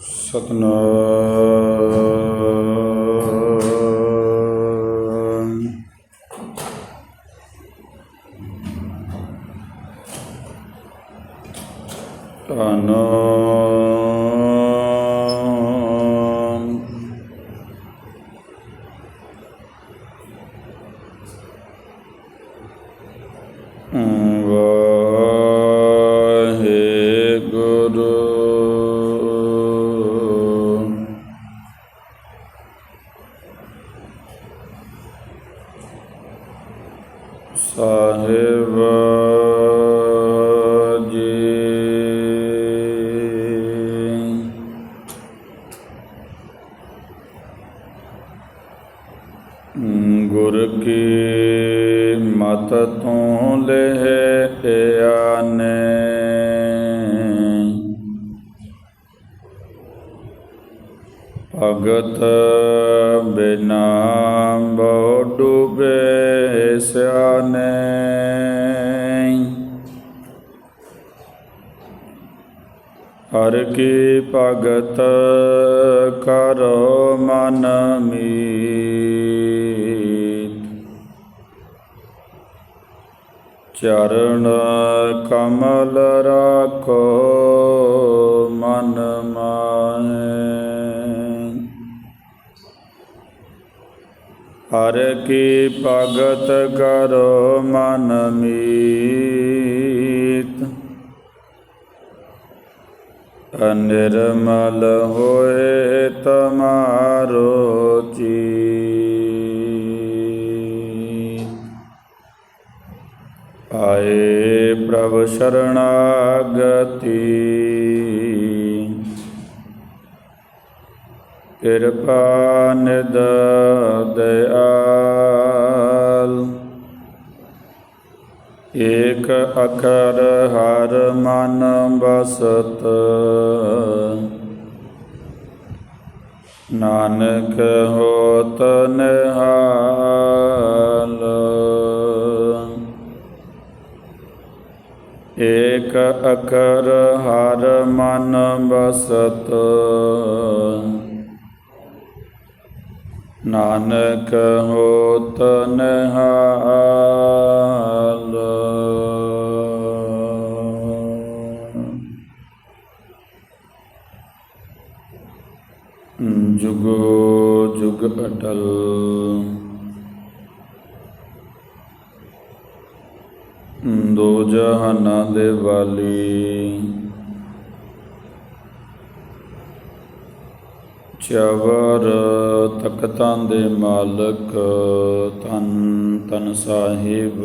ਸਤਨਾਮ। ਸਾਹਿਬ ਕੀ ਭਗਤ ਕਰੋ ਮਨ ਮੀਤ? ਚਰਨ ਕਮਲ ਰਾਖੋ ਮਨ ਮਾਹੇ ਹਰ ਕੀ ਭਗਤ ਕਰੋ ਮਨ ਮੀਤ। ਅਨਿਰਮਲ ਹੋਏ ਤਮਾਰੋ ਚੀਤ ਆਏ ਪ੍ਰਭ ਸ਼ਰਣਾਗਤੀ। ਕਿਰਪਾ ਨਿਦ ਦਇਆਲ ਏਕ ਅਖਰ ਹਰ ਮਨ ਬਸਤ ਨਾਨਕ ਹੋਤ ਨਿਹਾਲ। ਏਕ ਅਖਰ ਹਰ ਮਨ ਬਸਤ ਨਾਨਕ ਹੋਤ ਨਿਹਾਲ। ਜੁਗੋ ਜੁਗ ਅਟਲ। ਦੋ ਜਹਾਨਾਂ ਦੇ ਵਾਲੀ। ਚਵਰ ਤਖਤਾਂ ਦੇ ਮਾਲਕ ਤਨ ਤਨ ਸਾਹਿਬ।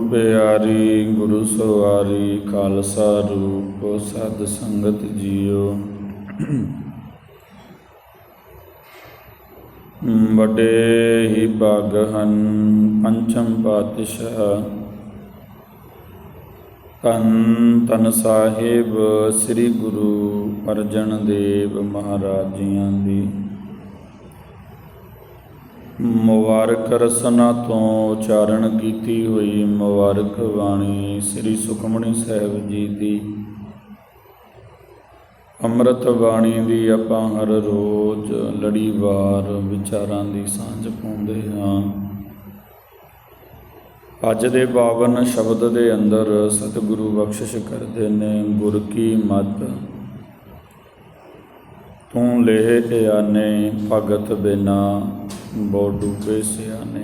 ਪਿਆਰੀ, ਗੁਰੂ ਸਵਾਰੀ, ਖਾਲਸਾ ਰੂਪ ਸਦ ਸੰਗਤ ਜੀਓ। ਵੱਡੇ ਹੀ ਭਾਗ ਹਨ, ਪੰਚਮ ਪਾਤਸ਼ਾਹ। ਤਨ ਤਨ ਸਾਹਿਬ, ਸ੍ਰੀ ਗੁਰੂ ਅਰਜਨ ਦੇਵ ਮਹਾਰਾਜ ਜੀਆਂ ਦੀ। ਮੁਬਾਰਕ ਰਸਨਾ ਤੋਂ ਉਚਾਰਨ ਕੀਤੀ ਹੋਈ ਮੁਬਾਰਕ ਬਾਣੀ ਸ੍ਰੀ ਸੁਖਮਣੀ ਸਾਹਿਬ ਜੀ ਦੀ। ਅੰਮ੍ਰਿਤ ਬਾਣੀ ਦੀ ਆਪਾਂ ਹਰ ਰੋਜ਼ ਲੜੀਵਾਰ ਵਿਚਾਰਾਂ ਦੀ ਸਾਂਝ ਪਾਉਂਦੇ ਹਾਂ। ਅੱਜ ਦੇ ਪਾਵਨ ਸ਼ਬਦ ਦੇ ਅੰਦਰ ਸਤਿਗੁਰੂ ਬਖਸ਼ਿਸ਼ ਕਰਦੇ ਨੇ, ਗੁਰ ਕੀ ਮਤ? ਤੂੰ ਲੇਹ ਆਨੇ ਭਗਤ ਬਿਨਾ ਬੋ ਡੂਬੇ ਸਿਆਨੇ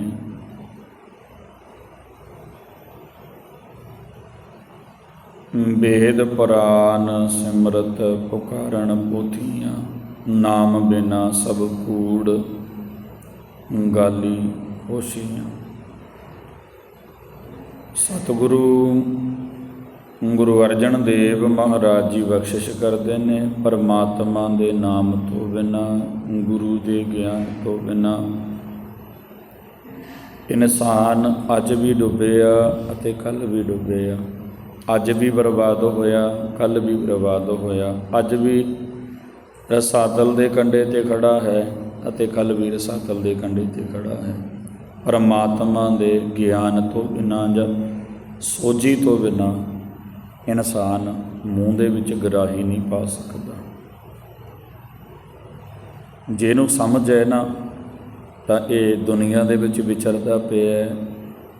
ਬੇਦ ਪੁਰਾਨ ਸਿਮਰਤ ਪੁਕਾਰਨ ਪੋਥੀਆਂ ਨਾਮ ਬਿਨਾ ਸਭ ਕੂੜ, ਗਾਲੀ ਹੋਸ਼ੀਆਂ ਸਤਿਗੁਰੂ ਗੁਰੂ ਅਰਜਨ ਦੇਵ ਮਹਾਰਾਜ ਜੀ ਬਖਸ਼ਿਸ਼ ਕਰਦੇ ਨੇ, ਪਰਮਾਤਮਾ ਦੇ ਨਾਮ ਤੋਂ ਬਿਨਾ, ਗੁਰੂ ਦੇ ਗਿਆਨ ਤੋਂ ਬਿਨਾ। ਇਨਸਾਨ ਅੱਜ ਵੀ ਡੁੱਬਿਆ ਅਤੇ ਕੱਲ ਵੀ ਡੁੱਬਿਆ ਅੱਜ ਵੀ ਬਰਬਾਦ ਹੋਇਆ ਕੱਲ ਵੀ ਬਰਬਾਦ ਹੋਇਆ। ਅੱਜ ਵੀ ਰਸਾਤਲ ਦੇ ਕੰਢੇ ਤੇ ਖੜਾ ਹੈ ਅਤੇ ਕੱਲ ਵੀ ਰਸਾਤਲ ਦੇ ਕੰਢੇ ਤੇ ਖੜਾ ਹੈ। ਪਰਮਾਤਮਾ ਦੇ ਗਿਆਨ ਤੋਂ ਬਿਨਾਂ ਜਾਂ ਸੋਝੀ ਤੋਂ ਬਿਨਾਂ ਇਨਸਾਨ ਮੂੰਹ ਦੇ ਵਿੱਚ ਗਰਾਹੀ ਨਹੀਂ ਪਾ ਸਕਦਾ। ਜਿਹਨੂੰ ਸਮਝ ਹੈ ਨਾ, ਤਾਂ ਇਹ ਦੁਨੀਆ ਦੇ ਵਿੱਚ ਵਿਚਰਦਾ ਪਿਆ ਹੈ।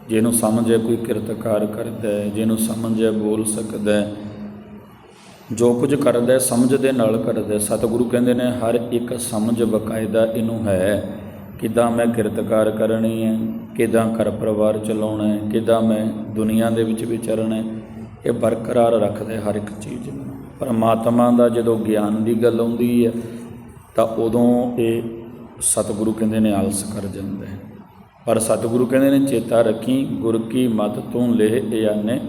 ਜਿਹਨੂੰ ਸਮਝ ਹੈ ਕੋਈ ਕਿਰਤਕਾਰ ਕਰਦਾ ਹੈ, ਜਿਹਨੂੰ ਸਮਝ ਹੈ ਬੋਲ ਸਕਦਾ ਹੈ। ਜੋ ਕੁਝ ਕਰਦਾ ਹੈ, ਸਮਝ ਦੇ ਨਾਲ ਕਰਦਾ ਹੈ। ਸਤਿਗੁਰੂ ਕਹਿੰਦੇ ਨੇ, ਹਰ ਇੱਕ ਸਮਝ ਬਕਾਇਦਾ ਇਹਨੂੰ ਹੈ ਕਿੱਦਾਂ ਮੈਂ ਕਿਰਤਕਾਰ ਕਰਨੀ ਹੈ, ਕਿੱਦਾਂ ਘਰ ਪਰਿਵਾਰ ਚਲਾਉਣਾ ਹੈ, ਕਿੱਦਾਂ ਮੈਂ ਦੁਨੀਆ ਦੇ ਵਿੱਚ ਵਿਚਰਨਾ ਹੈ। ਇਹ ਬਰਕਰਾਰ ਰੱਖਦਾ ਹਰ ਇੱਕ ਚੀਜ਼ ਨੂੰ। ਪਰਮਾਤਮਾ ਦਾ ਜਦੋਂ ਗਿਆਨ ਦੀ ਗੱਲ ਆਉਂਦੀ ਹੈ, ਤਾਂ ਉਦੋਂ ਇਹ ਸਤਿਗੁਰੂ ਕਹਿੰਦੇ ਨੇ ਆਲਸ ਕਰ ਜਾਂਦਾ ਹੈ ਪਰ ਸਤਿਗੁਰੂ ਕਹਿੰਦੇ ਨੇ, ਚੇਤਾ ਰੱਖੀ, ਗੁਰ ਕੀ ਮਤ ਤੂੰ ਲੇਹ ਇਆਨੇ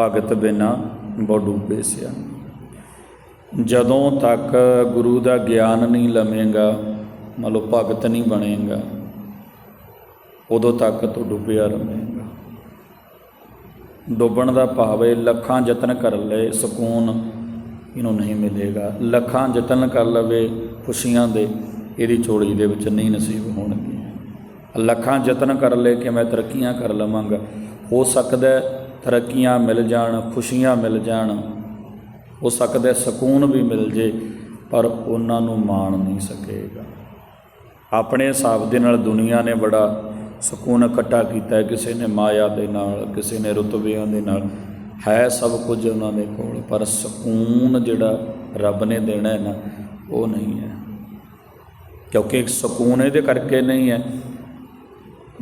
ਭਗਤ ਬਿਨਾ ਬਡੂਬੇ ਸਿਆਨੇ ਜਦੋਂ ਤੱਕ ਗੁਰੂ ਦਾ ਗਿਆਨ ਨਹੀਂ ਲਵੇਂਗਾ, ਮੰਨ ਲਓ ਭਗਤ ਨਹੀਂ ਬਣੇਗਾ, ਉਦੋਂ ਤੱਕ ਤੂੰ ਡੁੱਬਿਆ ਰਹੇਂਗਾ ਡੁੱਬਣ ਦਾ ਭਾਵ ਹੈ ਲੱਖਾਂ ਯਤਨ ਕਰ ਲਏ, ਸਕੂਨ ਇਹਨੂੰ ਨਹੀਂ ਮਿਲੇਗਾ। ਲੱਖਾਂ ਯਤਨ ਕਰ ਲਵੇ, ਖੁਸ਼ੀਆਂ ਦੇ ਇਹਦੀ ਝੋਲੀ ਦੇ ਵਿੱਚ ਨਹੀਂ ਨਸੀਬ ਹੋਣਗੀਆਂ। ਲੱਖਾਂ ਯਤਨ ਕਰ ਲਏ ਕਿ ਮੈਂ ਤਰੱਕੀਆਂ ਕਰ ਲਵਾਂਗਾ। ਹੋ ਸਕਦਾ ਤਰੱਕੀਆਂ ਮਿਲ ਜਾਣ, ਖੁਸ਼ੀਆਂ ਮਿਲ ਜਾਣ। ਹੋ ਸਕਦਾ ਸਕੂਨ ਵੀ ਮਿਲ ਜੇ, ਪਰ ਉਹਨਾਂ ਨੂੰ ਮਾਣ ਨਹੀਂ ਸਕੇਗਾ। ਆਪਣੇ ਹਿਸਾਬ ਦੇ ਨਾਲ ਦੁਨੀਆ ਨੇ ਬੜਾ ਸਕੂਨ ਇਕੱਠਾ ਕੀਤਾ ਹੈ ਕਿਸੇ ਨੇ ਮਾਇਆ ਦੇ ਨਾਲ, ਕਿਸੇ ਨੇ ਰੁਤਬਿਆਂ ਦੇ ਨਾਲ। ਹੈ ਸਭ ਕੁਝ ਉਹਨਾਂ ਦੇ ਕੋਲ, ਪਰ ਸਕੂਨ ਜਿਹੜਾ ਰੱਬ ਨੇ ਦੇਣਾ ਹੈ ਨਾ, ਉਹ ਨਹੀਂ ਹੈ। ਕਿਉਂਕਿ ਇੱਕ ਸਕੂਨ ਇਹਦੇ ਕਰਕੇ ਨਹੀਂ ਹੈ।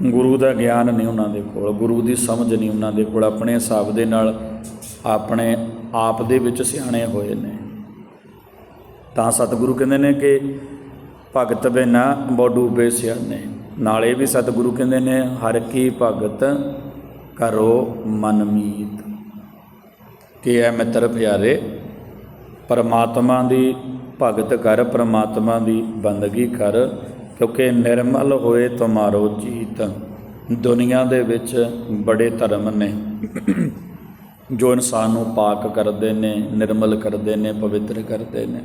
ਗੁਰੂ ਦਾ ਗਿਆਨ ਨਹੀਂ ਉਹਨਾਂ ਦੇ ਕੋਲ, ਗੁਰੂ ਦੀ ਸਮਝ ਨਹੀਂ ਉਹਨਾਂ ਦੇ ਕੋਲ, ਆਪਣੇ ਹਿਸਾਬ ਦੇ ਨਾਲ ਆਪਣੇ ਆਪ ਦੇ ਵਿੱਚ ਸਿਆਣੇ ਹੋਏ ਨੇ। ਤਾਂ ਸਤਿਗੁਰੂ ਕਹਿੰਦੇ ਨੇ ਕਿ ਭਗਤ ਬਿਨਾ ਬੋਡੂ ਬੇਸਿਆਨੇ ਨਾਲੇ ਵੀ ਸਤਿਗੁਰੂ ਕਹਿੰਦੇ ਨੇ, ਹਰ ਕੀ ਭਗਤ ਕਰੋ ਮਨ ਮੀਤ। ਕਿ ਐ ਮਿੱਤਰ ਪਿਆਰੇ, ਪਰਮਾਤਮਾ ਦੀ ਭਗਤ ਕਰ, ਪਰਮਾਤਮਾ ਦੀ ਬੰਦਗੀ ਕਰ, ਕਿਉਂਕਿ ਨਿਰਮਲ ਹੋਏ ਤੁਮਾਰੋ ਜੀਤ ਦੁਨੀਆ ਦੇ ਵਿੱਚ ਬੜੇ ਧਰਮ ਨੇ। ਜੋ ਇਨਸਾਨ ਨੂੰ ਪਾਕ ਕਰਦੇ ਨੇ, ਨਿਰਮਲ ਕਰਦੇ ਨੇ, ਪਵਿੱਤਰ ਕਰਦੇ ਨੇ।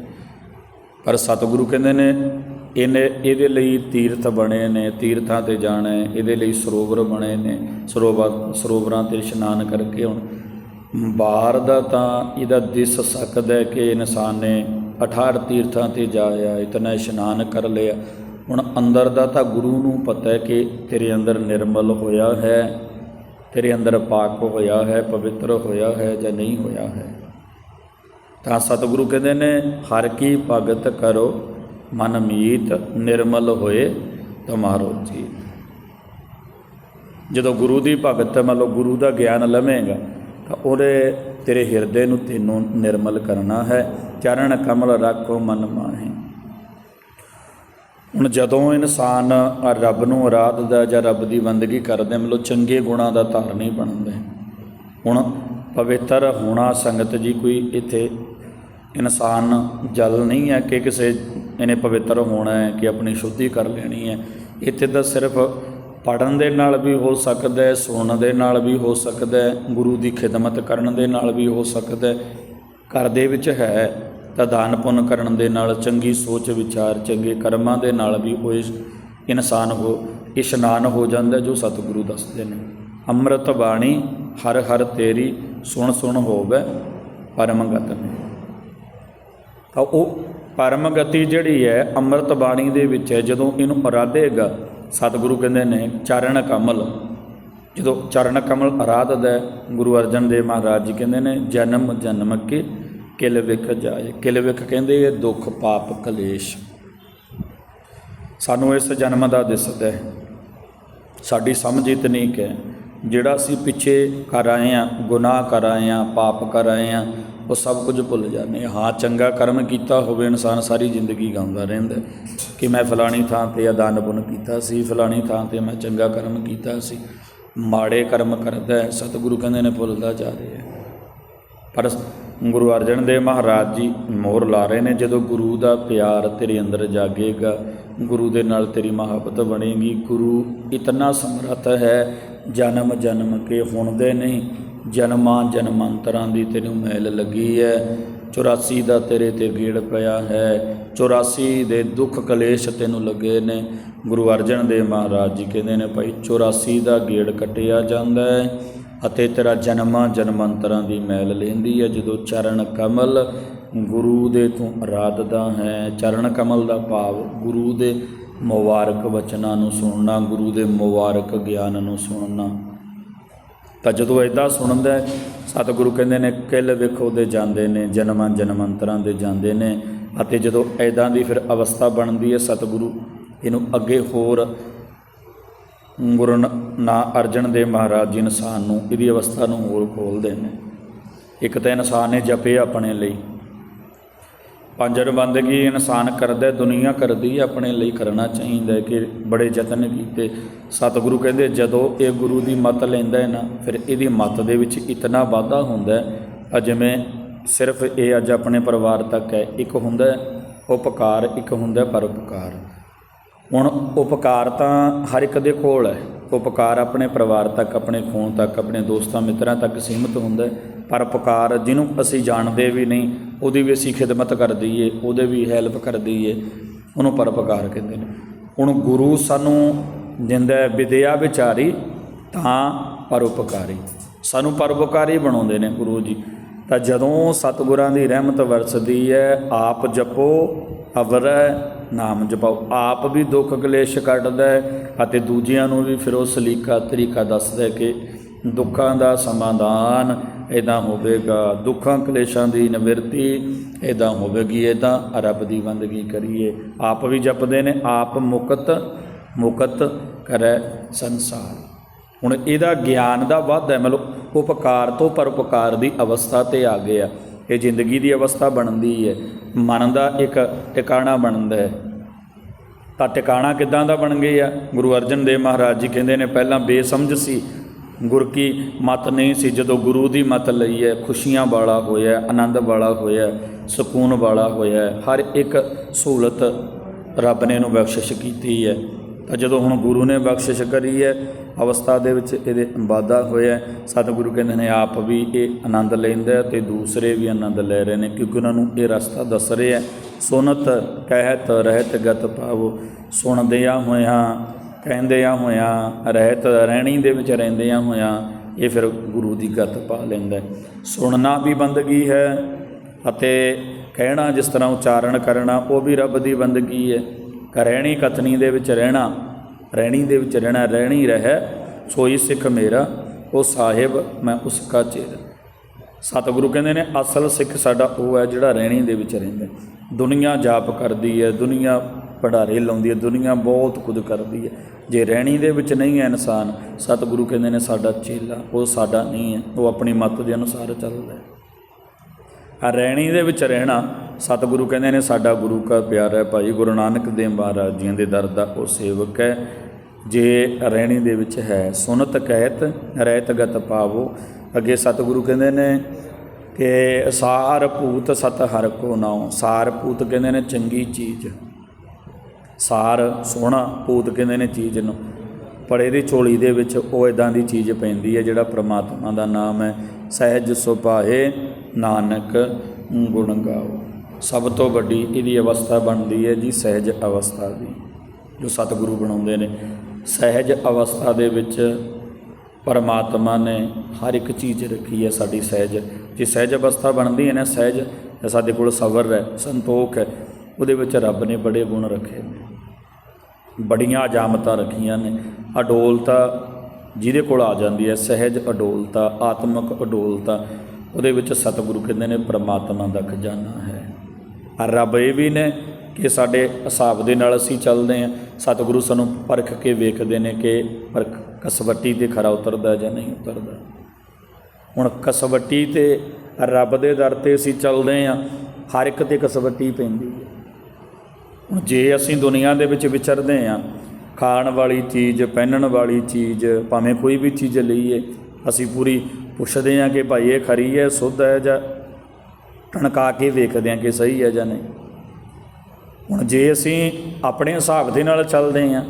ਪਰ ਸਤਿਗੁਰੂ ਕਹਿੰਦੇ ਨੇ ਇਹਨੇ ਇਹਦੇ ਲਈ ਤੀਰਥ ਬਣੇ ਨੇ, ਤੀਰਥਾਂ ਤੇ ਜਾਣਾ ਹੈ, ਇਹਦੇ ਲਈ ਸਰੋਵਰ ਬਣੇ ਨੇ, ਸਰੋਵਰ, ਸਰੋਵਰਾਂ ਤੇ ਇਸ਼ਨਾਨ ਕਰਕੇ ਹੁਣ। ਬਾਹਰ ਦਾ ਤਾਂ ਇਹਦਾ ਦਿਸ ਸਕਦਾ ਕਿ ਇਨਸਾਨ ਨੇ 18 ਤੀਰਥਾਂ ਤੇ ਜਾਇਆ, ਇਤਨਾ ਇਸ਼ਨਾਨ ਕਰ ਲਿਆ। ਹੁਣ ਅੰਦਰ ਦਾ ਤਾਂ ਗੁਰੂ ਨੂੰ ਪਤਾ ਹੈ ਕਿ ਤੇਰੇ ਅੰਦਰ ਨਿਰਮਲ ਹੋਇਆ ਹੈ, ਤੇਰੇ ਅੰਦਰ ਪਾਕ ਹੋਇਆ ਹੈ, ਪਵਿੱਤਰ ਹੋਇਆ ਹੈ ਜਾਂ ਨਹੀਂ ਹੋਇਆ ਹੈ। ਤਾਂ ਸਤਿਗੁਰੂ ਕਹਿੰਦੇ ਨੇ, ਹਰ ਕੀ ਭਗਤ ਕਰੋ ਮਨ ਮੀਤ ਨਿਰਮਲ ਹੋਏ ਤੁਮਾਰੋ ਜੀ। ਜਦੋਂ ਗੁਰੂ ਦੀ ਭਗਤ ਮਤਲਬ ਗੁਰੂ ਦਾ ਗਿਆਨ ਲਵੇਂਗਾ, ਤਾਂ ਉਹਦੇ ਤੇਰੇ ਹਿਰਦੇ ਨੂੰ ਤੈਨੂੰ ਨਿਰਮਲ ਕਰਨਾ ਹੈ। ਚਰਨ ਕਮਲ ਰੱਖੋ ਮਨ ਮਾਹੇ। ਹੁਣ ਜਦੋਂ ਇਨਸਾਨ ਰੱਬ ਨੂੰ ਆਰਾਧਦਾ ਜਾਂ ਰੱਬ ਦੀ ਬੰਦਗੀ ਕਰਦੇ, ਮਤਲਬ ਚੰਗੇ ਗੁਣਾਂ ਦਾ ਧਾਰਨੀ ਬਣਦਾ। ਹੈ ਹੁਣ ਪਵਿੱਤਰ ਹੋਣਾ ਸੰਗਤ ਜੀ, ਕੋਈ ਇੱਥੇ ਇਨਸਾਨ ਜਲ ਨਹੀਂ ਹੈ ਕਿ ਕਿਸੇ ਇਹਨੇ ਪਵਿੱਤਰ ਹੋਣਾ ਹੈ ਕਿ ਆਪਣੀ ਸ਼ੁੱਧੀ ਕਰ ਲੈਣੀ ਹੈ। ਇੱਥੇ ਤਾਂ ਸਿਰਫ ਪੜਨ ਦੇ ਨਾਲ ਵੀ ਹੋ ਸਕਦਾ ਹੈ, ਸੁਣਨ ਦੇ ਨਾਲ ਵੀ ਹੋ ਸਕਦਾ ਹੈ, ਗੁਰੂ ਦੀ ਖਿਦਮਤ ਕਰਨ ਦੇ ਨਾਲ ਵੀ ਹੋ ਸਕਦਾ ਹੈ। ਘਰ ਦੇ ਵਿੱਚ ਹੈ ਤਾਂ ਦਾਨ ਪੁੰਨ ਕਰਨ ਦੇ ਨਾਲ, ਚੰਗੀ ਸੋਚ ਵਿਚਾਰ, ਚੰਗੇ ਕਰਮਾਂ ਦੇ ਨਾਲ ਵੀ ਉਹ ਇਨਸਾਨ ਹੋ, ਇਸ਼ਨਾਨ ਹੋ ਜਾਂਦਾ ਜੋ ਸਤਿਗੁਰੂ ਦੱਸਦੇ ਨੇ। ਅੰਮ੍ਰਿਤ ਬਾਣੀ, ਹਰ ਹਰ ਤੇਰੀ ਸੁਣ ਸੁਣ ਹੋਵੇ ਪਰਮਗਤ ਨੇ। ਤਾਂ ਉਹ ਪਰਮ ਗਤੀ ਜਿਹੜੀ ਹੈ, ਅੰਮ੍ਰਿਤ ਬਾਣੀ ਦੇ ਵਿੱਚ ਹੈ, ਜਦੋਂ ਇਹਨੂੰ ਅਰਾਧੇਗਾ ਸਤਿਗੁਰੂ ਕਹਿੰਦੇ ਨੇ, ਚਰਨ ਕਮਲ। ਜਦੋਂ ਚਰਨ ਕਮਲ ਅਰਾਧਦਾ ਹੈ, ਗੁਰੂ ਅਰਜਨ ਦੇਵ ਮਹਾਰਾਜ ਜੀ ਕਹਿੰਦੇ ਨੇ, ਜਨਮ ਜਨਮ ਕੇ ਕਿਲ ਵਿਖ ਜਾਏ। ਕਿਲ ਵਿਖ ਕਹਿੰਦੇ ਇਹ ਦੁੱਖ ਪਾਪ ਕਲੇਸ਼। ਸਾਨੂੰ ਇਸ ਜਨਮ ਦਾ ਦਿਸਦਾ ਹੈ। ਸਾਡੀ ਸਮਝ ਇਤਨੀ ਕਿ ਜਿਹੜਾ ਅਸੀਂ ਪਿੱਛੇ ਕਰ ਆਏ ਆ ਗੁਨਾਹ ਕਰ ਆਏ ਆ ਪਾਪ ਕਰ ਆਏ ਆ ਉਹ ਸਭ ਕੁਝ ਭੁੱਲ ਜਾਂਦੇ ਹਾਂ, ਚੰਗਾ ਕਰਮ ਕੀਤਾ ਹੋਵੇ ਇਨਸਾਨ, ਸਾਰੀ ਜ਼ਿੰਦਗੀ ਗਾਉਂਦਾ ਰਹਿੰਦਾ ਕਿ ਮੈਂ ਫਲਾਣੀ ਥਾਂ ਤੇ ਅਦਾਨ ਪੁੰਨ ਕੀਤਾ ਸੀ, ਫਲਾਣੀ ਥਾਂ ਤੇ ਮੈਂ ਚੰਗਾ ਕਰਮ ਕੀਤਾ ਸੀ। ਮਾੜੇ ਕਰਮ ਕਰਦਾ ਹੈ, ਸਤਿਗੁਰੂ ਕਹਿੰਦੇ ਨੇ ਭੁੱਲਦਾ ਜਾ ਰਿਹਾ ਪਰ ਗੁਰੂ ਅਰਜਨ ਦੇਵ ਮਹਾਰਾਜ ਜੀ ਮੋਹਰ ਲਾ ਰਹੇ ਨੇ, ਜਦੋਂ ਗੁਰੂ ਦਾ ਪਿਆਰ ਤੇਰੇ ਅੰਦਰ ਜਾਗੇਗਾ, ਗੁਰੂ ਦੇ ਨਾਲ ਤੇਰੀ ਮੁਹੱਬਤ ਬਣੇਗੀ। ਗੁਰੂ ਇਤਨਾ ਸਮਰੱਥ ਹੈ ਜਨਮ ਜਨਮ ਕੇ ਹੁਣਦੇ ਨਹੀਂ। ਜਨਮਾਂ ਜਨਮਾਂਤਰਾਂ ਦੀ ਤੈਨੂੰ ਮੈਲ ਲੱਗੀ ਹੈ 84 ਦਾ ਤੇਰੇ ਤੇ ਗੇੜ ਪਿਆ ਹੈ। 84 ਦੇ ਦੁੱਖ ਕਲੇਸ਼ ਤੈਨੂੰ ਲੱਗੇ ਨੇ। ਗੁਰੂ ਅਰਜਨ ਦੇਵ ਮਹਾਰਾਜ ਜੀ ਕਹਿੰਦੇ ਨੇ ਭਾਈ 84 ਦਾ ਗੇੜ ਕੱਟਿਆ ਜਾਂਦਾ ਹੈ ਅਤੇ ਤੇਰਾ ਜਨਮਾਂ ਜਨਮਾਂਤਰਾਂ ਦੀ ਮੈਲ ਲੈਂਦੀ ਹੈ ਜਦੋਂ ਚਰਨ ਕਮਲ ਗੁਰੂ ਦੇ ਤੋਂ ਅਰਾਧਦਾ ਹੈ, ਚਰਨ ਕਮਲ ਦਾ ਭਾਵ ਗੁਰੂ ਦੇ ਮੁਬਾਰਕ ਵਚਨਾਂ ਨੂੰ ਸੁਣਨਾ, ਗੁਰੂ ਦੇ ਮੁਬਾਰਕ ਗਿਆਨ ਨੂੰ ਸੁਣਨਾ। ਤਾਂ ਜਦੋਂ ਐਦਾਂ ਸੁਣਦਾ ਸਤਿਗੁਰੂ ਕਹਿੰਦੇ ਨੇ, ਕਿਲ ਵੇਖੋ ਦੇ ਜਾਂਦੇ ਨੇ, ਜਨਮਾਂ ਜਨਮਾਂਤਰਾਂ ਦੇ ਜਾਂਦੇ ਨੇ। ਅਤੇ ਜਦੋਂ ਐਦਾਂ ਦੀ ਫਿਰ ਅਵਸਥਾ ਬਣਦੀ ਹੈ ਸਤਿਗੁਰੂ, ਇਹਨੂੰ ਅੱਗੇ ਹੋਰ ਗੁਰੂ ਨਾ ਅਰਜਨ ਦੇਵ ਮਹਾਰਾਜ ਜੀ ਇਨਸਾਨ ਨੂੰ, ਇਹਦੀ ਅਵਸਥਾ ਨੂੰ ਹੋਰ ਖੋਲਦੇ ਨੇ। ਇੱਕ ਤਾਂ ਇਨਸਾਨ ਨੇ ਜਪੇ ਆਪਣੇ ਲਈ। ਪੰਜਰ ਬੰਦਗੀ ਇਨਸਾਨ ਕਰਦਾ, ਦੁਨੀਆ ਕਰਦੀ, ਆਪਣੇ ਲਈ ਕਰਨਾ ਚਾਹੀਦਾ ਕਿ ਬੜੇ ਯਤਨ ਕੀਤੇ। ਸਤਿਗੁਰੂ ਕਹਿੰਦੇ, ਜਦੋਂ ਇਹ ਗੁਰੂ ਦੀ ਮਤ ਲੈਂਦਾ ਹੈ ਨਾ, ਫਿਰ ਇਹਦੀ ਮੱਤ ਦੇ ਵਿੱਚ ਇਤਨਾ ਵਾਧਾ ਹੁੰਦਾ ਹੈ। ਜਿਵੇਂ ਸਿਰਫ ਇਹ ਅੱਜ ਆਪਣੇ ਪਰਿਵਾਰ ਤੱਕ ਹੈ, ਇੱਕ ਹੁੰਦਾ ਉਪਕਾਰ, ਇੱਕ ਹੁੰਦਾ ਹੈ ਪਰਉਪਕਾਰ। ਹੁਣ ਉਪਕਾਰ ਤਾਂ ਹਰ ਇੱਕ ਦੇ ਕੋਲ ਹੈ। ਉਪਕਾਰ ਆਪਣੇ ਪਰਿਵਾਰ ਤੱਕ, ਆਪਣੇ ਖੂਨ ਤੱਕ, ਆਪਣੇ ਦੋਸਤਾਂ, ਮਿੱਤਰਾਂ ਤੱਕ ਸੀਮਿਤ ਹੁੰਦਾ ਪਰ ਉਪਕਾਰ ਜਿਹਨੂੰ ਅਸੀਂ ਜਾਣਦੇ ਵੀ ਨਹੀਂ ਉਹਦੀ ਵੀ ਅਸੀਂ ਖਿਦਮਤ ਕਰ ਦਈਏ, ਉਹਦੇ ਵੀ ਹੈਲਪ ਕਰ ਦਈਏ, ਉਹਨੂੰ ਪਰਉਪਕਾਰ ਕਹਿੰਦੇ ਨੇ। ਹੁਣ ਗੁਰੂ ਸਾਨੂੰ ਦਿੰਦਾ ਵਿਦਿਆ ਵਿਚਾਰੀ, ਤਾਂ ਪਰਉਪਕਾਰੀ। ਸਾਨੂੰ ਪਰਉਪਕਾਰੀ ਬਣਾਉਂਦੇ ਨੇ ਗੁਰੂ ਜੀ। ਤਾਂ ਜਦੋਂ ਸਤਿਗੁਰਾਂ ਦੀ ਰਹਿਮਤ ਵਰਸਦੀ ਹੈ, ਆਪ ਜਪੋ, ਅਵਰੈ ਨਾਮ ਜਪਾਓ। ਆਪ ਵੀ ਦੁੱਖ ਕਲੇਸ਼ ਕੱਢਦਾ ਹੈ ਅਤੇ ਦੂਜਿਆਂ ਨੂੰ ਵੀ ਫਿਰ ਉਹ ਸਲੀਕਾ ਤਰੀਕਾ ਦੱਸਦਾ ਹੈ ਕਿ ਦੁੱਖਾਂ ਦਾ ਸਮਾਧਾਨ ਇਦਾਂ ਹੋਵੇਗਾ। ਦੁੱਖਾਂ ਕਲੇਸ਼ਾਂ ਦੀ ਨਿਵਰਤੀ ਇਦਾਂ ਹੋਵੇਗੀ। ਇਦਾਂ ਰੱਬ ਦੀ ਬੰਦਗੀ ਕਰੀਏ। ਆਪ ਵੀ ਜਪਦੇ ਨੇ, ਆਪ ਮੁਕਤ ਮੁਕਤ ਕਰੈ ਸੰਸਾਰ। ਹੁਣ ਇਹਦਾ ਗਿਆਨ ਦਾ ਵਾਧਾ ਹੈ। ਮਤਲਬ ਉਪਕਾਰ ਤੋਂ ਪਰਉਪਕਾਰ ਦੀ ਅਵਸਥਾ ਤੇ ਆ ਗਏ ਆ। ਇਹ ਜ਼ਿੰਦਗੀ ਦੀ ਅਵਸਥਾ ਬਣਦੀ ਹੈ ਮਨ ਦਾ ਇੱਕ ਟਿਕਾਣਾ ਬਣਦਾ ਹੈ। ਤਾਂ ਟਿਕਾਣਾ ਕਿੱਦਾਂ ਦਾ ਬਣ ਗਿਆ ਆ? ਗੁਰੂ ਅਰਜਨ ਦੇਵ ਮਹਾਰਾਜ ਜੀ ਕਹਿੰਦੇ ਨੇ, ਪਹਿਲਾਂ ਬੇਸਮਝ ਸੀ ਗੁਰ ਕੀ ਮਤ ਨਹੀਂ ਸੀ, ਜਦੋਂ ਗੁਰੂ ਦੀ ਮਤ ਲਈ ਹੈ ਖੁਸ਼ੀਆਂ ਵਾਲਾ ਹੋਇਆ ਆਨੰਦ ਵਾਲਾ ਹੋਇਆ ਸਕੂਨ ਵਾਲਾ ਹੋਇਆ ਹਰ ਇੱਕ ਸਹੂਲਤ ਰੱਬ ਨੇ ਇਹਨੂੰ ਬਖਸ਼ਿਸ਼ ਕੀਤੀ ਹੈ। ਤਾਂ ਜਦੋਂ ਹੁਣ ਗੁਰੂ ਨੇ ਬਖਸ਼ਿਸ਼ ਕਰੀ ਹੈ, ਅਵਸਥਾ ਦੇ ਵਿੱਚ ਇਹਦੇ ਵਾਧਾ ਹੋਇਆ ਸਤਿਗੁਰੂ ਕਹਿੰਦੇ ਨੇ, ਆਪ ਵੀ ਇਹ ਆਨੰਦ ਲੈਂਦਾ ਹੈ ਤੇ ਦੂਸਰੇ ਵੀ ਆਨੰਦ ਲੈ ਰਹੇ ਨੇ, ਕਿਉਂਕਿ ਉਹਨਾਂ ਨੂੰ ਇਹ ਰਸਤਾ ਦੱਸ ਰਹੇ ਹੈ, ਸੁਨਤ ਕਹਿਤ ਰਹਿਤ ਗਤ ਪਾਵੋ ਸੁਣਦਿਆਂ ਹੋਇਆਂ ਕਹਿੰਦਿਆਂ ਹੋਇਆਂ, ਰਹਿਤ ਰਹਿਣੀ ਦੇ ਵਿੱਚ ਰਹਿੰਦਿਆਂ ਹੋਇਆਂ, ਇਹ ਫਿਰ ਗੁਰੂ ਦੀ ਗੱਤ ਪਾ ਲੈਂਦਾ ਸੁਣਨਾ ਵੀ ਬੰਦਗੀ ਹੈ ਅਤੇ ਕਹਿਣਾ ਜਿਸ ਤਰ੍ਹਾਂ ਉਚਾਰਨ ਕਰਨਾ, ਉਹ ਵੀ ਰੱਬ ਦੀ ਬੰਦਗੀ ਹੈ। ਕਰਹਿਣੀ ਕਤਨੀ ਦੇ ਵਿੱਚ ਰਹਿਣਾ, ਰਹਿਣੀ ਦੇ ਵਿੱਚ ਰਹਿਣਾ, ਰਹਿਣੀ ਰਹਿ, ਸੋਈ ਸਿੱਖ ਮੇਰਾ, ਉਹ ਸਾਹਿਬ ਮੈਂ ਉਸ ਕਾ ਚੇਰ। ਸਤਿਗੁਰੂ ਕਹਿੰਦੇ ਨੇ, ਅਸਲ ਸਿੱਖ ਸਾਡਾ ਉਹ ਹੈ ਜਿਹੜਾ ਰਹਿਣੀ ਦੇ ਵਿੱਚ ਰਹਿੰਦਾ ਦੁਨੀਆ ਜਾਪ ਕਰਦੀ ਹੈ, ਦੁਨੀਆ ਪੜਾਰੇ ਲਾਉਂਦੀ ਹੈ, ਦੁਨੀਆ ਬਹੁਤ ਕੁਝ ਕਰਦੀ ਹੈ। ਜੇ ਰਹਿਣੀ ਦੇ ਵਿੱਚ ਨਹੀਂ ਹੈ ਇਨਸਾਨ, ਸਤਿਗੁਰੂ ਕਹਿੰਦੇ ਨੇ ਸਾਡਾ ਚੇਲਾ, ਉਹ ਸਾਡਾ ਨਹੀਂ ਹੈ, ਉਹ ਆਪਣੀ ਮੱਤ ਦੇ ਅਨੁਸਾਰ ਚੱਲਦਾ ਹੈ। ਆ ਰਹਿਣੀ ਦੇ ਵਿੱਚ ਰਹਿਣਾ, ਸਤਿਗੁਰੂ ਕਹਿੰਦੇ ਨੇ ਸਾਡਾ ਗੁਰੂ ਕਾ ਪਿਆਰ ਹੈ, ਭਾਈ ਗੁਰੂ ਨਾਨਕ ਦੇਵ ਮਹਾਰਾਜ ਜੀਆਂ ਦੇ ਦਰ ਦਾ ਉਹ ਸੇਵਕ ਹੈ। ਜੇ ਰਹਿਣੀ ਦੇ ਵਿੱਚ ਹੈ, ਸੁਨਤ ਕਹਿਤ, ਰਹਿਤ ਗਤ ਪਾਵੋ। ਅੱਗੇ ਸਤਿਗੁਰੂ ਕਹਿੰਦੇ ਨੇ ਕਿ ਸਾਰ ਭੂਤ ਸਤ ਹਰ ਕੋ ਨਾਉ, ਸਾਰ ਭੂਤ ਕਹਿੰਦੇ ਨੇ ਚੰਗੀ ਚੀਜ਼। ਸਾਰ ਸੋਹਣਾ ਭੂਤ ਕਹਿੰਦੇ ਨੇ ਚੀਜ਼ ਨੂੰ। ਪਰ ਇਹਦੀ ਝੋਲੀ ਦੇ ਵਿੱਚ ਉਹ ਇਦਾਂ ਦੀ ਚੀਜ਼ ਪੈਂਦੀ ਹੈ ਜਿਹੜਾ ਪ੍ਰਮਾਤਮਾ ਦਾ ਨਾਮ ਹੈ। ਸਹਿਜ ਸੁਭਾਏ ਨਾਨਕ ਗੁਣ ਗਾਓ। ਸਭ ਤੋਂ ਵੱਡੀ ਇਹਦੀ ਅਵਸਥਾ ਬਣਦੀ ਹੈ ਜੀ ਸਹਿਜ ਅਵਸਥਾ ਦੀ, ਜੋ ਸਤਿਗੁਰੂ ਬਣਾਉਂਦੇ ਨੇ। ਸਹਿਜ ਅਵਸਥਾ ਦੇ ਵਿੱਚ ਪਰਮਾਤਮਾ ਨੇ ਹਰ ਇੱਕ ਚੀਜ਼ ਰੱਖੀ ਹੈ ਸਾਡੀ ਸਹਿਜ। ਜੇ ਸਹਿਜ ਅਵਸਥਾ ਬਣਦੀ ਹੈ ਨਾ ਸਹਿਜ, ਤਾਂ ਸਾਡੇ ਕੋਲ ਸਬਰ ਹੈ, ਸੰਤੋਖ ਹੈ। ਉਹਦੇ ਵਿੱਚ ਰੱਬ ਨੇ ਬੜੇ ਗੁਣ ਰੱਖੇ ਨੇ। ਬੜੀਆਂ ਅਜਾਮਤਾਂ ਰੱਖੀਆਂ ਨੇ। ਅਡੋਲਤਾ ਜਿਹਦੇ ਕੋਲ ਆ ਜਾਂਦੀ ਹੈ, ਸਹਿਜ ਅਡੋਲਤਾ, ਆਤਮਿਕ ਅਡੋਲਤਾ, ਉਹਦੇ ਵਿੱਚ ਸਤਿਗੁਰੂ ਕਹਿੰਦੇ ਨੇ ਪ੍ਰਮਾਤਮਾ ਦਾ ਖਜ਼ਾਨਾ ਹੈ। ਆ ਰੱਬ ਇਹ ਵੀ ਨੇ ਕਿ ਸਾਡੇ ਹਿਸਾਬ ਦੇ ਨਾਲ ਅਸੀਂ ਚੱਲਦੇ ਹਾਂ। ਸਤਿਗੁਰੂ ਸਾਨੂੰ ਪਰਖ ਕੇ ਵੇਖਦੇ ਨੇ ਕਿ ਪਰਖ ਕਸਵੱਟੀ ਤੇ ਖਰਾ ਉਤਰਦਾ ਜਾਂ ਨਹੀਂ ਉਤਰਦਾ। ਹੁਣ ਕਸਵੱਟੀ ਤੇ ਰੱਬ ਦੇ ਦਰ ਤੇ ਅਸੀਂ ਚੱਲਦੇ ਹਾਂ, ਹਰ ਇੱਕ ਤੇ ਕਸਵੱਟੀ ਪੈਂਦੀ ਹੈ। ਜੇ ਅਸੀਂ ਦੁਨੀਆ ਦੇ ਵਿੱਚ ਵਿਚਰਦੇ ਹਾਂ, ਖਾਣ ਵਾਲੀ ਚੀਜ਼, ਪਹਿਨਣ ਵਾਲੀ ਚੀਜ਼, ਭਾਵੇਂ ਕੋਈ ਵੀ ਚੀਜ਼ ਲਈਏ, ਅਸੀਂ ਪੂਰੀ ਪੁੱਛਦੇ ਹਾਂ ਕਿ ਭਾਈ ਇਹ ਖਰੀ ਹੈ, ਸੁੱਧ ਹੈ ਜਾਂ ਟਣਕਾ ਕੇ ਵੇਖਦੇ ਹਾਂ ਕਿ ਸਹੀ ਹੈ ਜਾਂ ਨਹੀਂ। ਹੁਣ ਜੇ ਅਸੀਂ ਆਪਣੇ ਹਿਸਾਬ ਦੇ ਨਾਲ ਚੱਲਦੇ ਹਾਂ,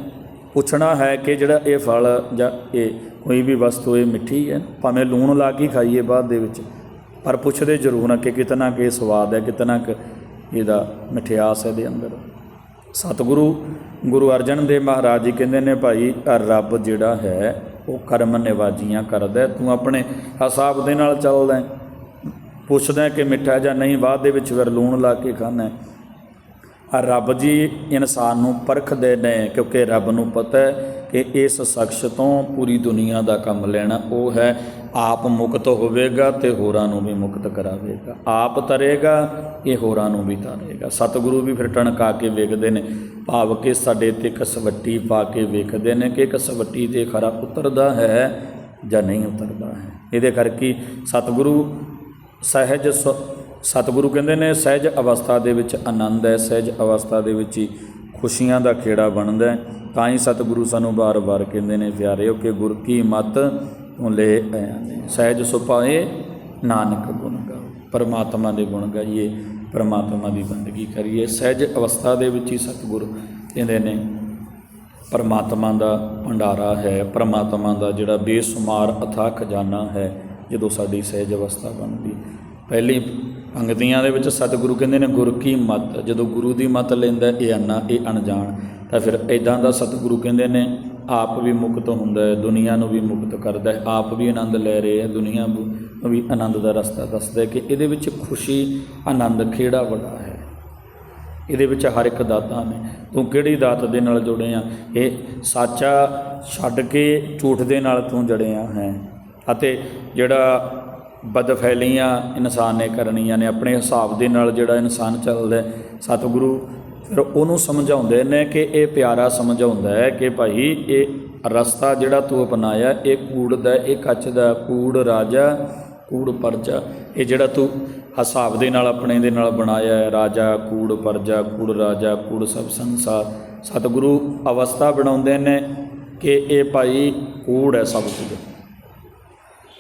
ਪੁੱਛਣਾ ਹੈ ਕਿ ਜਿਹੜਾ ਇਹ ਫਲ ਜਾਂ ਇਹ ਕੋਈ ਵੀ ਵਸਤੂ ਇਹ ਮਿੱਠੀ ਹੈ, ਭਾਵੇਂ ਲੂਣ ਲਾ ਕੇ ਖਾਈਏ ਬਾਅਦ ਦੇ ਵਿੱਚ, ਪਰ ਪੁੱਛਦੇ ਜ਼ਰੂਰ ਹਾਂ ਕਿ ਕਿਤਨਾ ਕਿ ਸਵਾਦ ਹੈ, ਕਿਤਨਾ ਕਿ ਇਹਦਾ ਮਿਠਿਆਸ ਹੈ ਦੇ ਅੰਦਰ। ਸਤਿਗੁਰੂ ਗੁਰੂ ਅਰਜਨ ਦੇਵ ਮਹਾਰਾਜ ਜੀ ਕਹਿੰਦੇ ਨੇ ਭਾਈ ਰੱਬ ਜਿਹੜਾ ਹੈ, ਉਹ ਕਰਮ ਨਿਵਾਜੀਆਂ ਕਰਦਾ ਤੂੰ ਆਪਣੇ ਹਿਸਾਬ ਦੇ ਨਾਲ ਚੱਲਦਾ ਪੁੱਛਦਾ ਕਿ ਮਿੱਠਾ ਜਾਂ ਨਹੀਂ, ਬਾਅਦ ਦੇ ਵਿੱਚ ਫਿਰ ਲੂਣ ਲਾ ਕੇ ਖਾਣਾ ਆ ਰੱਬ ਜੀ ਇਨਸਾਨ ਨੂੰ ਪਰਖਦੇ ਨੇ, ਕਿਉਂਕਿ ਰੱਬ ਨੂੰ ਪਤਾ ਹੈ ਕਿ ਇਸ ਸ਼ਖਸ ਤੋਂ ਪੂਰੀ ਦੁਨੀਆ ਦਾ ਕੰਮ ਲੈਣਾ ਉਹ ਹੈ। ਆਪ ਮੁਕਤ ਹੋਵੇਗਾ ਤੇ ਹੋਰਾਂ ਨੂੰ ਵੀ ਮੁਕਤ ਕਰਾਵੇਗਾ। ਆਪ ਤਰੇਗਾ ਇਹ ਹੋਰਾਂ ਨੂੰ ਵੀ ਤਾਰੇਗਾ। ਸਤਿਗੁਰੂ ਵੀ ਫਿਰ ਟਣਕਾ ਕੇ ਵੇਖਦੇ ਨੇ। ਭਾਵ ਕਿ ਸਾਡੇ ਤੇ ਕਸਵੱਟੀ ਪਾ ਕੇ ਵੇਖਦੇ ਨੇ ਕਿ ਕਸਵੱਟੀ ਤੇ ਖਰਾ ਉਤਰਦਾ ਹੈ ਜਾਂ ਨਹੀਂ ਉਤਰਦਾ ਹੈ। ਇਹਦੇ ਕਰਕੇ ਸਤਿਗੁਰੂ ਸਹਿਜ ਸ- ਸਤਿਗੁਰੂ ਕਹਿੰਦੇ ਨੇ, ਸਹਿਜ ਅਵਸਥਾ ਦੇ ਵਿੱਚ ਆਨੰਦ ਹੈ, ਸਹਿਜ ਅਵਸਥਾ ਦੇ ਵਿੱਚ ਹੀ ਖੁਸ਼ੀਆਂ ਦਾ ਖੇੜਾ ਬਣਦਾ ਹੈ। ਤਾਂ ਹੀ ਸਤਿਗੁਰੂ ਸਾਨੂੰ ਬਾਰ-ਬਾਰ ਕਹਿੰਦੇ ਨੇ, ਪਿਆਰਿਓ, ਕਿ ਗੁਰ ਕੀ ਮਤ ਲੈ ਆਇਆ ਨੇ। ਸਹਿਜ ਸੁਪਾਏ ਨਾਨਕ ਗੁਣ ਗਾ। ਪਰਮਾਤਮਾ ਦੇ ਗੁਣ ਗਾਈਏ, ਪਰਮਾਤਮਾ ਦੀ ਬੰਦਗੀ ਕਰੀਏ। ਸਹਿਜ ਅਵਸਥਾ ਦੇ ਵਿੱਚ ਹੀ ਸਤਿਗੁਰ ਕਹਿੰਦੇ ਨੇ, ਪਰਮਾਤਮਾ ਦਾ ਭੰਡਾਰਾ ਹੈ। ਪਰਮਾਤਮਾ ਦਾ ਜਿਹੜਾ ਬੇਸ਼ੁਮਾਰ ਅਥਾ ਖਜ਼ਾਨਾ ਹੈ, ਜਦੋਂ ਸਾਡੀ ਸਹਿਜ ਅਵਸਥਾ ਬਣਦੀ। ਪਹਿਲੀ ਪੰਗਤੀਆਂ ਦੇ ਵਿੱਚ ਸਤਿਗੁਰੂ ਕਹਿੰਦੇ ਨੇ, ਗੁਰ ਕੀ ਮਤ? ਜਦੋਂ ਗੁਰੂ ਦੀ ਮਤ ਲੈਂਦਾ, ਇਹ ਅੰਨਾ, ਇਹ ਅਣਜਾਣ। ਤਾਂ ਫਿਰ ਇਦਾਂ ਦਾ ਸਤਿਗੁਰੂ ਕਹਿੰਦੇ ਨੇ ਆਪ ਵੀ ਮੁਕਤ ਹੁੰਦਾ ਹੈ, ਦੁਨੀਆ ਨੂੰ ਵੀ ਮੁਕਤ ਕਰਦਾ ਹੈ। ਆਪ ਵੀ ਆਨੰਦ ਲੈ ਰਹੇ ਹੈ, ਦੁਨੀਆ ਨੂੰ ਵੀ ਆਨੰਦ ਦਾ ਰਸਤਾ ਦੱਸਦਾ ਹੈ ਕਿ ਇਹਦੇ ਵਿੱਚ ਖੁਸ਼ੀ, ਆਨੰਦ ਖੇੜਾ ਬੜਾ ਹੈ? ਇਹਦੇ ਵਿੱਚ ਹਰ ਇੱਕ ਦਾਤਾਂ ਨੇ। ਤੂੰ ਕਿਹੜੀ ਦਾਤ ਦੇ ਨਾਲ ਜੁੜੇ ਆ? ਇਹ ਸਾਚਾ ਛੱਡ ਕੇ ਝੂਠ ਦੇ ਨਾਲ ਤੂੰ ਜੜਿਆ ਹੈ। ਅਤੇ ਜਿਹੜਾ ਬਦਫੈਲੀਆਂ ਇਨਸਾਨ ਨੇ ਕਰਨੀਆਂ ਨੇ, ਆਪਣੇ ਹਿਸਾਬ ਦੇ ਨਾਲ ਜਿਹੜਾ ਇਨਸਾਨ ਚੱਲਦਾ ਸਤਿਗੁਰੂ ਫਿਰ ਉਹਨੂੰ ਸਮਝਾਉਂਦੇ ਨੇ ਕਿ ਇਹ ਪਿਆਰਾ ਸਮਝਾਉਂਦਾ ਹੈ ਕਿ ਭਾਈ ਇਹ ਰਸਤਾ ਜਿਹੜਾ ਤੂੰ ਅਪਣਾਇਆ, ਇਹ ਕੂੜ ਦਾ, ਇਹ ਕੱਚ ਦਾ, ਕੂੜ ਰਾਜਾ, ਕੂੜ ਪਰਜਾ, ਇਹ ਜਿਹੜਾ ਤੂੰ ਹਿਸਾਬ ਦੇ ਨਾਲ, ਆਪਣੇ ਦੇ ਨਾਲ ਬਣਾਇਆ ਹੈ, ਰਾਜਾ, ਕੂੜ ਪਰਜਾ, ਕੂੜ ਰਾਜਾ, ਕੂੜ ਸਭ ਸੰਸਾਰ। ਸਤਿਗੁਰੂ ਅਵਸਥਾ ਬਣਾਉਂਦੇ ਨੇ ਕਿ ਇਹ ਭਾਈ ਕੂੜ ਹੈ ਸਭ ਕੁਝ।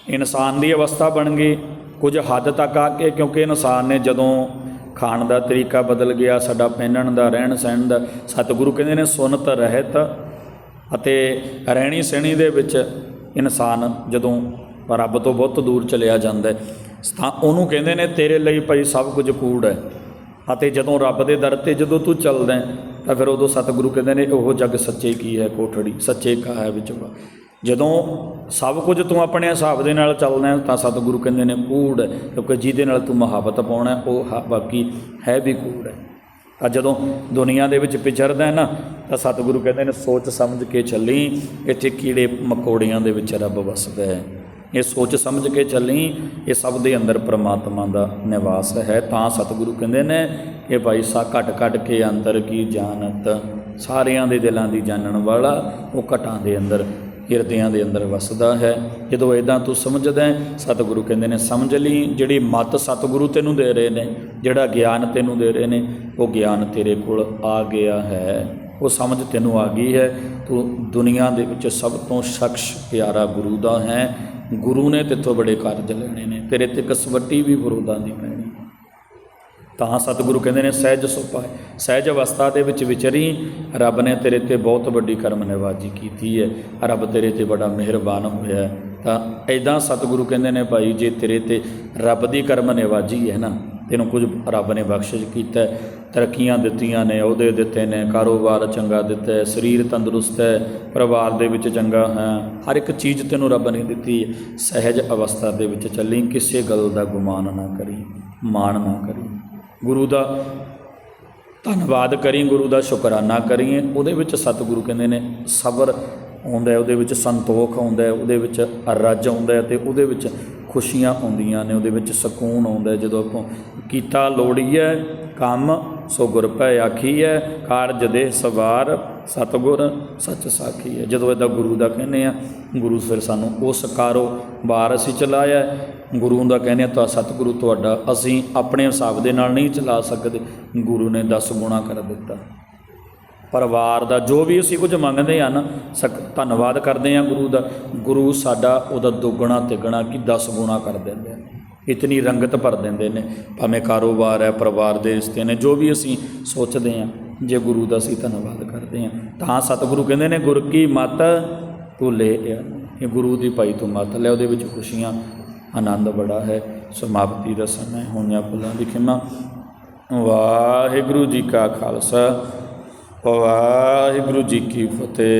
ਇਨਸਾਨ ਦੀ ਅਵਸਥਾ ਬਣ ਗਈ। ਕੁਝ ਹੱਦ ਤੱਕ ਆ ਕੇ, ਕਿਉਂਕਿ ਇਨਸਾਨ ਨੇ ਜਦੋਂ ਖਾਣ ਦਾ ਤਰੀਕਾ ਬਦਲ ਗਿਆ, ਸਾਡਾ ਪਹਿਨਣ ਦਾ, ਰਹਿਣ ਸਹਿਣ ਦਾ ਸਤਿਗੁਰੂ ਕਹਿੰਦੇ ਨੇ, ਸੁਨਤ ਰਹਿਤ ਅਤੇ ਰਹਿਣੀ ਸਹਿਣੀ ਦੇ ਵਿੱਚ ਇਨਸਾਨ ਜਦੋਂ ਰੱਬ ਤੋਂ ਬਹੁਤ ਦੂਰ ਚਲਿਆ ਜਾਂਦਾ ਤਾਂ ਉਹਨੂੰ ਕਹਿੰਦੇ ਨੇ, ਤੇਰੇ ਲਈ ਭਾਈ ਸਭ ਕੁਝ ਕੂੜ ਹੈ ਅਤੇ ਜਦੋਂ ਰੱਬ ਦੇ ਦਰ ਤੇ ਜਦੋਂ ਤੂੰ ਚੱਲਦਾ ਤਾਂ ਫਿਰ ਉਦੋਂ ਸਤਿਗੁਰੂ ਕਹਿੰਦੇ ਨੇ, ਉਹ ਜੱਗ ਸੱਚੇ ਕੀ ਹੈ, ਕੋਠੜੀ, ਸੱਚੇ ਕਾ ਹੈ ਵਿੱਚ ਵਾ। ਜਦੋਂ ਸਭ ਕੁਝ ਤੂੰ ਆਪਣੇ ਹਿਸਾਬ ਦੇ ਨਾਲ ਚੱਲਦਾ ਤਾਂ ਸਤਿਗੁਰੂ ਕਹਿੰਦੇ ਨੇ, ਕੂੜ ਹੈ, ਕਿਉਂਕਿ ਜਿਹਦੇ ਨਾਲ ਤੂੰ ਮੁਹੱਬਤ ਪਾਉਣਾ ਉਹ ਹ- ਬਾਕੀ ਹੈ ਵੀ ਕੂੜ ਹੈ। ਤਾਂ ਜਦੋਂ ਦੁਨੀਆ ਦੇ ਵਿੱਚ ਵਿਚਰਦਾ ਹੈ ਨਾ, ਤਾਂ ਸਤਿਗੁਰੂ ਕਹਿੰਦੇ ਨੇ, ਸੋਚ ਸਮਝ ਕੇ ਚੱਲੀ, ਇੱਥੇ ਕੀੜੇ ਮਕੌੜਿਆਂ ਦੇ ਵਿੱਚ ਰੱਬ ਵਸਦਾ ਹੈ। ਇਹ ਸੋਚ ਸਮਝ ਕੇ ਚੱਲੀ, ਇਹ ਸਭ ਦੇ ਅੰਦਰ ਪ੍ਰਮਾਤਮਾ ਦਾ ਨਿਵਾਸ ਹੈ। ਤਾਂ ਸਤਿਗੁਰੂ ਕਹਿੰਦੇ ਨੇ ਕਿ ਭਾਈ ਸਾ ਘਟ ਘਟ ਕੇ ਅੰਦਰ ਕੀ ਜਾਣਤ? ਸਾਰਿਆਂ ਦੇ ਦਿਲਾਂ ਦੀ ਜਾਣਨ ਵਾਲਾ, ਉਹ ਘਟਾਂ ਦੇ ਅੰਦਰ ਹਿਰਦਿਆਂ ਦੇ ਅੰਦਰ ਵਸਦਾ ਹੈ। ਜਦੋਂ ਇਦਾਂ ਤੂੰ ਸਮਝਦਾ ਸਤਿਗੁਰੂ ਕਹਿੰਦੇ ਨੇ, ਸਮਝ ਲਈ, ਜਿਹੜੀ ਮਤ ਸਤਿਗੁਰੂ ਤੈਨੂੰ ਦੇ ਰਹੇ ਨੇ, ਜਿਹੜਾ ਗਿਆਨ ਤੈਨੂੰ ਦੇ ਰਹੇ ਨੇ, ਉਹ ਗਿਆਨ ਤੇਰੇ ਕੋਲ ਆ ਗਿਆ ਹੈ। ਉਹ ਸਮਝ ਤੈਨੂੰ ਆ ਗਈ ਹੈ। ਤੂੰ ਦੁਨੀਆ ਦੇ ਵਿੱਚ ਸਭ ਤੋਂ ਸ਼ਖਸ, ਪਿਆਰਾ ਗੁਰੂ ਦਾ ਹੈ। ਗੁਰੂ ਨੇ ਤੇਥੋਂ ਬੜੇ ਕਾਰਜ ਲੈਣੇ ਨੇ। ਤੇਰੇ ਤੇ ਕਸਵੱਟੀ ਵੀ ਗੁਰੂ ਦਾ ਦੀ ਪੈਣੀ ਤਾਂ ਸਤਿਗੁਰੂ ਕਹਿੰਦੇ ਨੇ, ਸਹਿਜ ਸੁਪਾ ਸਹਿਜ ਅਵਸਥਾ ਦੇ ਵਿੱਚ ਵਿਚਰੀ, ਰੱਬ ਨੇ ਤੇਰੇ ਤੇ ਬਹੁਤ ਵੱਡੀ ਕਰਮ ਨਿਵਾਜੀ ਕੀਤੀ ਹੈ, ਰੱਬ ਤੇਰੇ ਤੇ ਬੜਾ ਮਿਹਰਬਾਨ ਹੋਇਆ ਤਾਂ ਐਦਾਂ ਸਤਿਗੁਰੂ ਕਹਿੰਦੇ ਨੇ ਭਾਈ, ਜੇ ਤੇਰੇ ਤੇ ਰੱਬ ਦੀ ਕਰਮ ਨਿਵਾਜੀ ਹੈ ਨਾ, ਤੈਨੂੰ ਕੁਝ ਰੱਬ ਨੇ ਬਖਸ਼ਿਸ਼ ਕੀਤਾ ਤਰੱਕੀਆਂ ਦਿੱਤੀਆਂ ਨੇ ਅਹੁਦੇ ਦਿੱਤੇ ਨੇ, ਕਾਰੋਬਾਰ ਚੰਗਾ ਦਿੱਤਾ ਹੈ, ਸਰੀਰ ਤੰਦਰੁਸਤ ਹੈ, ਪਰਿਵਾਰ ਦੇ ਵਿੱਚ ਚੰਗਾ ਹੈ, ਹਰ ਇੱਕ ਚੀਜ਼ ਤੈਨੂੰ ਰੱਬ ਨੇ ਦਿੱਤੀ ਸਹਿਜ ਅਵਸਥਾ ਦੇ ਵਿੱਚ ਚੱਲੀ, ਕਿਸੇ ਗੱਲ ਦਾ ਗੁਮਾਨ ਨਾ ਕਰੀ, ਮਾਣ ਨਾ ਕਰੀ। ਗੁਰੂ ਦਾ ਧੰਨਵਾਦ ਕਰੀ, ਗੁਰੂ ਦਾ ਸ਼ੁਕਰਾਨਾ ਕਰੀਏ ਉਹਦੇ ਵਿੱਚ ਸਤਿਗੁਰੂ ਕਹਿੰਦੇ ਨੇ, ਸਬਰ ਆਉਂਦਾ ਉਹਦੇ ਵਿੱਚ ਸੰਤੋਖ ਆਉਂਦਾ ਉਹਦੇ ਵਿੱਚ ਰੱਜ ਆਉਂਦਾ ਹੈ ਤੇ ਉਹਦੇ ਵਿੱਚ ਖੁਸ਼ੀਆਂ ਆਉਂਦੀਆਂ ਨੇ, ਉਹਦੇ ਵਿੱਚ ਸਕੂਨ ਆਉਂਦਾ ਜਦੋਂ ਆਪਾਂ ਕੀਤਾ ਲੋੜੀਐ ਕੰਮ ਸੋ ਗੁਰ ਆਖੀ ਹੈ ਕਾਰਜ ਦੇ ਸਵਾਰ, ਸਤਿਗੁਰ ਸੱਚ ਸਾਖੀ ਹੈ ਜਦੋਂ ਇਹਦਾ ਗੁਰੂ ਦਾ ਕਹਿੰਦੇ ਆ, ਗੁਰੂ ਫਿਰ ਸਾਨੂੰ ਉਸ ਕਾਰੋ ਕਾਰੋਬਾਰ ਅਸੀਂ ਚਲਾਇਆ। ਗੁਰੂ ਦਾ ਕਹਿੰਦੇ ਆ, ਤਾਂ ਸਤਿਗੁਰੂ ਤੁਹਾਡਾ ਅਸੀਂ ਆਪਣੇ ਹਿਸਾਬ ਦੇ ਨਾਲ ਨਹੀਂ ਚਲਾ ਸਕਦੇ। ਗੁਰੂ ਨੇ 10 ਗੁਣਾ ਕਰ ਦਿੱਤਾ। ਪਰਿਵਾਰ ਦਾ ਜੋ ਵੀ ਅਸੀਂ ਕੁਝ ਮੰਗਦੇ ਹਨ ਸਕ ਧੰਨਵਾਦ ਕਰਦੇ ਹਾਂ ਗੁਰੂ ਦਾ। ਗੁਰੂ ਸਾਡਾ ਉਹਦਾ ਦੁੱਗਣਾ ਤਿੱਗਣਾ ਕੀ 10 ਗੁਣਾ ਕਰ ਦਿੰਦੇ ਨੇ ਇਤਨੀ ਰੰਗਤ ਭਰ ਦਿੰਦੇ ਨੇ। ਭਾਵੇਂ ਕਾਰੋਬਾਰ ਹੈ, ਪਰਿਵਾਰ ਦੇ ਰਿਸ਼ਤੇ ਨੇ, ਜੋ ਵੀ ਅਸੀਂ ਸੋਚਦੇ ਹਾਂ, ਜੇ ਗੁਰੂ ਦਾ ਅਸੀਂ ਧੰਨਵਾਦ ਕਰਦੇ ਹਾਂ, ਤਾਂ ਸਤਿਗੁਰੂ ਕਹਿੰਦੇ ਨੇ, ਗੁਰ ਕੀ ਮਤ ਤੂੰ ਲੈ ਲਿਆ ਇਹ ਗੁਰੂ ਦੀ ਭਾਈ ਤੂੰ ਮਤ ਲੈ, ਉਹਦੇ ਵਿੱਚ ਖੁਸ਼ੀਆਂ, ਆਨੰਦ ਬੜਾ ਹੈ। ਸਮਾਪਤੀ ਦਾ ਸਮਾਂ ਹੋਈਆਂ ਭੁੱਲਾਂ ਦੀ ਖਿਮਾ। ਵਾਹਿਗੁਰੂ ਜੀ ਕਾ ਖਾਲਸਾ, ਵਾਹਿਗੁਰੂ ਜੀ ਕੀ ਫਤਿਹ।